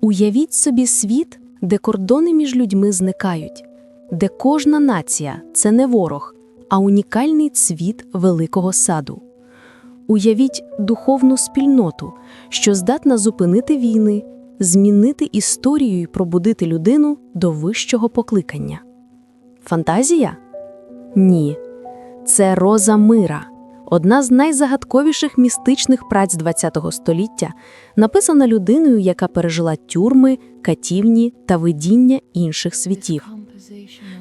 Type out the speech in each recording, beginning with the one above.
Уявіть собі світ, де кордони між людьми зникають, де кожна нація це не ворог, а унікальний цвіт великого саду. Уявіть духовну спільноту, що здатна зупинити війни, змінити історію і пробудити людину до вищого покликання. Фантазія? Ні. Це Роза Мира, одна з найзагадковіших містичних праць ХХ століття, написана людиною, яка пережила тюрми, катівні та видіння інших світів.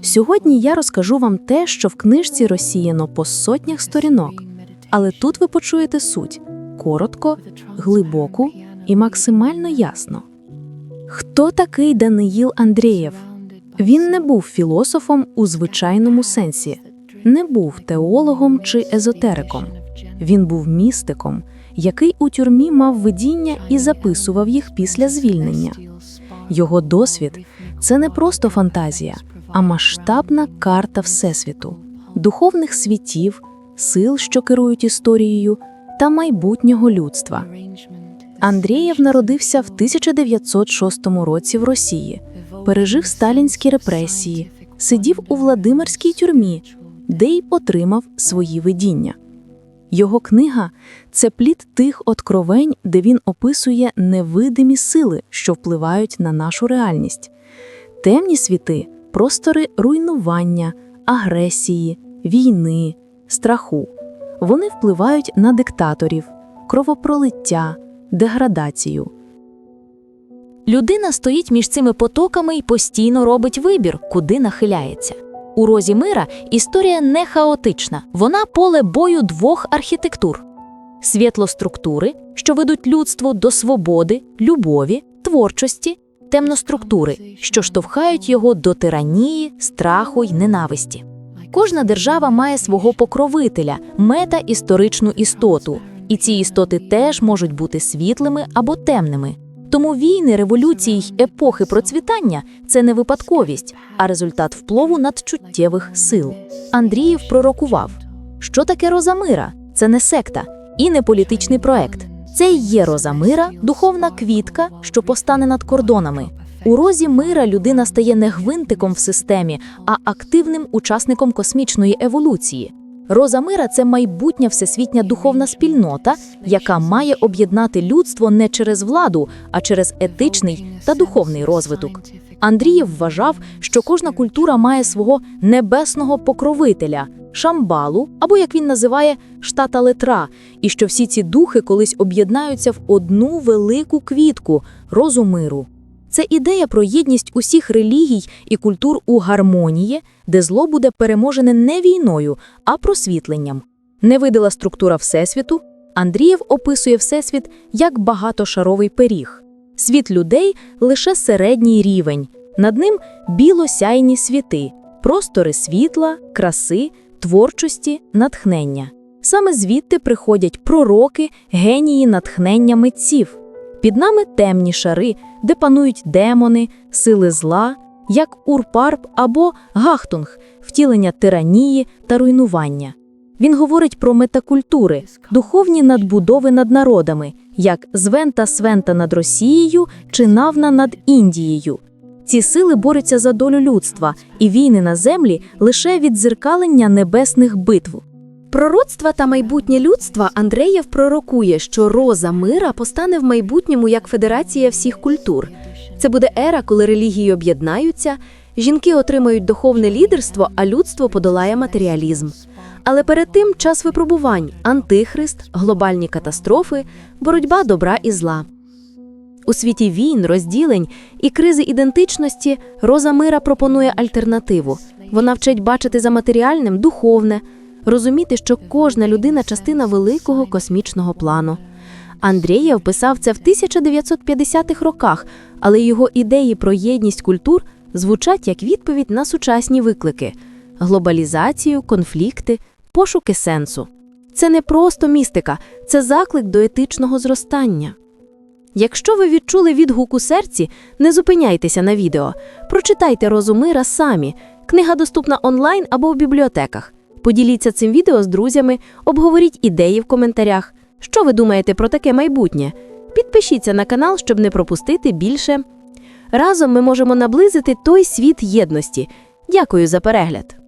Сьогодні я розкажу вам те, що в книжці розсіяно по сотнях сторінок, але тут ви почуєте суть коротко, глибоку і максимально ясно. Хто такий Даниїл Андрієв? Він не був філософом у звичайному сенсі, не був теологом чи езотериком. Він був містиком, який у тюрмі мав видіння і записував їх після звільнення. Його досвід це не просто фантазія, а масштабна карта Всесвіту, духовних світів, сил, що керують історією, та майбутнього людства. Андрієв народився в 1906 році в Росії, пережив сталінські репресії, сидів у Владимирській тюрмі, де й отримав свої видіння. Його книга це плід тих откровень, де він описує невидимі сили, що впливають на нашу реальність. Темні світи простори руйнування, агресії, війни, страху. Вони впливають на диктаторів, кровопролиття, деградацію. Людина стоїть між цими потоками і постійно робить вибір, куди нахиляється. У розі мира історія не хаотична, вона поле бою двох архітектур: світлоструктури, що ведуть людство до свободи, любові, творчості, темноструктури, що штовхають його до тиранії, страху й ненависті. Кожна держава має свого покровителя, мета-історичну істоту, і ці істоти теж можуть бути світлими або темними. Тому війни, революції й епохи процвітання це не випадковість, а результат впливу надчуттєвих сил. Андріїв пророкував, що таке роза мира це не секта і не політичний проект. Це й є роза мира, духовна квітка, що постане над кордонами. У розі мира людина стає не гвинтиком в системі, а активним учасником космічної еволюції. Роза мира це майбутня всесвітня духовна спільнота, яка має об'єднати людство не через владу, а через етичний та духовний розвиток. Андрієв вважав, що кожна культура має свого небесного покровителя шамбалу, або як він називає штата летра, і що всі ці духи колись об'єднаються в одну велику квітку розу миру. Це ідея про єдність усіх релігій і культур у гармонії, де зло буде переможене не війною, а просвітленням. Невидила структура Всесвіту. Андрієв описує Всесвіт як багатошаровий пиріг. Світ людей лише середній рівень, над ним білосяйні світи, простори світла, краси, творчості, натхнення. Саме звідти приходять пророки, генії натхнення митців. Під нами темні шари, де панують демони, сили зла, як Урпарп або Гахтунг, втілення тиранії та руйнування. Він говорить про метакультури, духовні надбудови над народами, як Звента Свента над Росією чи Навна над Індією. Ці сили борються за долю людства, і війни на землі лише віддзеркалення небесних битв. Пророцтва та майбутнє людства Андреєв пророкує, що роза мира постане в майбутньому як федерація всіх культур. Це буде ера, коли релігії об'єднаються, жінки отримають духовне лідерство, а людство подолає матеріалізм. Але перед тим час випробувань, антихрист, глобальні катастрофи, боротьба добра і зла. У світі війн, розділень і кризи ідентичності роза мира пропонує альтернативу. Вона вчить бачити за матеріальним духовне, розуміти, що кожна людина частина великого космічного плану. Андрієв писав це в 1950-х роках, але його ідеї про єдність культур звучать як відповідь на сучасні виклики: глобалізацію, конфлікти, пошуки сенсу. Це не просто містика, це заклик до етичного зростання. Якщо ви відчули відгук у серці, не зупиняйтеся на відео. Прочитайте «Розу мира» самі. Книга доступна онлайн або в бібліотеках. Поділіться цим відео з друзями, обговоріть ідеї в коментарях. Що ви думаєте про таке майбутнє? Підпишіться на канал, щоб не пропустити більше. Разом ми можемо наблизити той світ єдності. Дякую за перегляд!